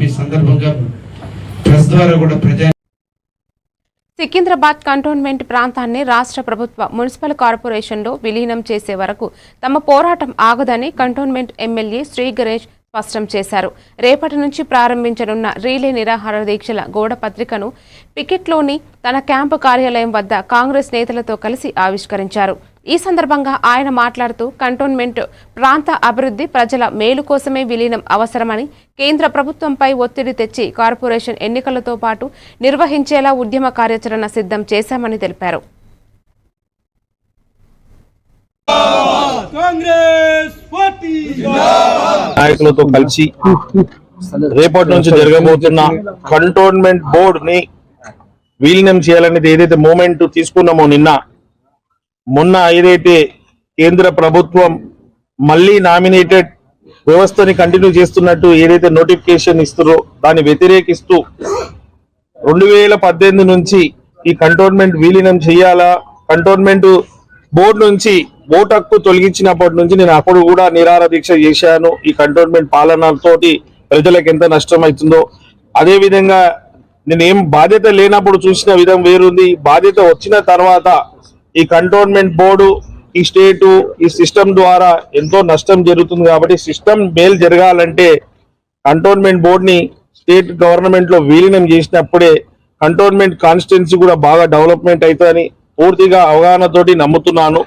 ఈ సందర్భంగా ప్రెస్ ద్వారా కూడా ప్రజా సికింద్రాబాద్ కంటోన్మెంట్ ప్రాంతాన్ని రాష్ట్ర ప్రభుత్వ మున్సిపల్ కార్పొరేషన్లో విలీనం చేసే వరకు తమ పోరాటం ఆగదని కంటోన్మెంట్ ఎమ్మెల్యే శ్రీ గణేష్ స్పష్టం చేశారు. రేపటి నుంచి ప్రారంభించనున్న రీలే నిరాహార దీక్షల గోడ పత్రికను పికెట్లోని తన క్యాంపు కార్యాలయం వద్ద కాంగ్రెస్ నేతలతో కలిసి ఆవిష్కరించారు. ఈ సందర్భంగా ఆయన మాట్లాడుతూ కంటోన్మెంట్ ప్రాంత అభివృద్ధి ప్రజల మేలు కోసమే విలీనం అవసరమని కేంద్ర ప్రభుత్వంపై ఒత్తిడి తెచ్చి కార్పొరేషన్ ఎన్నికలతో పాటు నిర్వహించేలా ఉద్యమ కార్యాచరణ సిద్ధం చేశామని తెలిపారు కాంగ్రెస్ పార్టీ నాయకులతో కలిసి రేపటి నుంచి జరగబోతున్న కంటోన్మెంట్ బోర్డ్ని విలీనం చేయాలనేది ఏదైతే మూమెంట్ తీసుకున్నామో నిన్న మొన్న ఏదైతే కేంద్ర ప్రభుత్వం మళ్ళీ నామినేటెడ్ వ్యవస్థని కంటిన్యూ చేస్తున్నట్టు ఏదైతే నోటిఫికేషన్ ఇస్తారో దాన్ని వ్యతిరేకిస్తూ రెండు వేల పద్దెనిమిది నుంచి ఈ కంటోన్మెంట్ విలీనం చేయాలా? కంటోన్మెంట్ బోర్డు నుంచి ఓటు హక్కు తొలగించినప్పటి నుంచి నేను అప్పుడు కూడా నిరాహార దీక్ష చేశాను. ఈ కంటోన్మెంట్ పాలనతోటి ప్రజలకు ఎంత నష్టం అవుతుందో అదేవిధంగా నేనేం నేను ఏం బాధ్యత లేనప్పుడు చూసిన విధం వేరుంది. బాధ్యత వచ్చిన తర్వాత ఈ కంటోన్మెంట్ బోర్డు ఈ స్టేటు ఈ సిస్టమ్ ద్వారా ఎంతో నష్టం జరుగుతుంది కాబట్టి సిస్టమ్ మేలు జరగాలంటే కంటోన్మెంట్ బోర్డుని స్టేట్ గవర్నమెంట్లో విలీనం చేసినప్పుడే కంటోన్మెంట్ కాన్స్టిట్యున్సీ కూడా బాగా డెవలప్మెంట్ అవుతుందని పూర్తిగా అవగాహనతోటి నమ్ముతున్నాను.